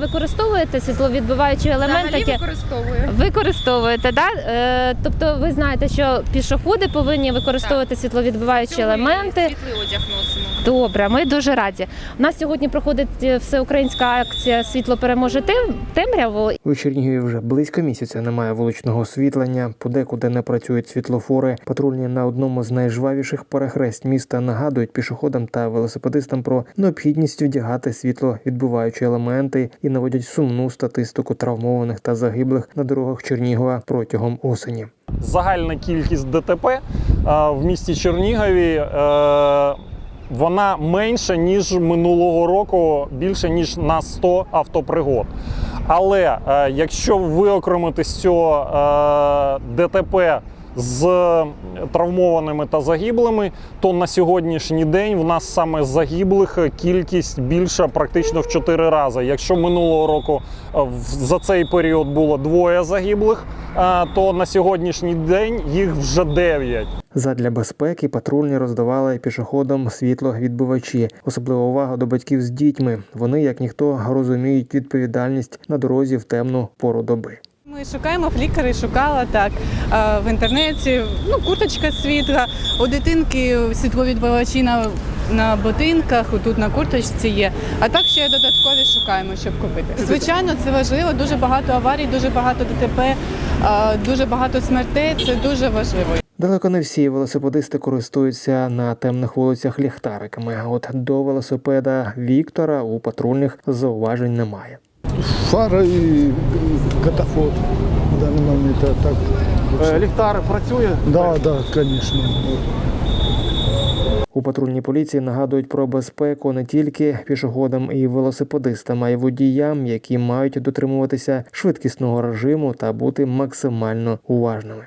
Використовуєте світловідбиваючі елементи? Взагалі використовую. Використовуєте, да? Е, тобто ви знаєте, що пішоходи повинні використовувати світловідбиваючі Цього і елементи. Світлий одяг носимо. Добре, ми дуже раді. У нас сьогодні проходить е, всеукраїнська акція Світло переможе тем- темряву. У Чернігові вже близько місяця немає вуличного освітлення, подекуди не працюють світлофори. Патрульні на одному з найжвавіших перехресть міста нагадують пішоходам та велосипедистам про необхідність вдягати світловідбиваючі елементи і наводять сумну статистику травмованих та загиблих на дорогах Чернігова протягом осені. загальна кількість ДТП е, в місті Чернігові е, вона менша ніж минулого року, більше ніж на 100 автопригод. Але е, якщо виокремити з цього ДТП з травмованими та загиблими, то на сьогоднішній день в нас саме загиблих кількість більша практично в 4 рази. Якщо минулого року е, за цей період було двоє загиблих, е, то на сьогоднішній день їх вже 9. Задля безпеки патрульні роздавали пішоходам світловідбивачі. Особлива увага до батьків з дітьми. Вони, як ніхто, розуміють відповідальність на дорозі в темну пору доби. Шукаємо флікери, шукала так е, в інтернеті. Ну, курточка світла. У дитинки світловідбивачі на, на ботинках, тут на курточці є. А так ще додаткові шукаємо, щоб купити. Звичайно, це важливо. Дуже багато аварій, дуже багато ДТП, е, дуже багато смертей. Це дуже важливо. Далеко не всі велосипедисти користуються на темних вулицях ліхтариками. От до велосипеда Віктора у патрульних зауважень немає. Фара і катафот в даний момент а так. Е, Ліхтар працює? Да, да, звісно. У патрульній поліції нагадують про безпеку не тільки пішоходам і велосипедистам, а й водіям, які мають дотримуватися швидкісного режиму та бути максимально уважними.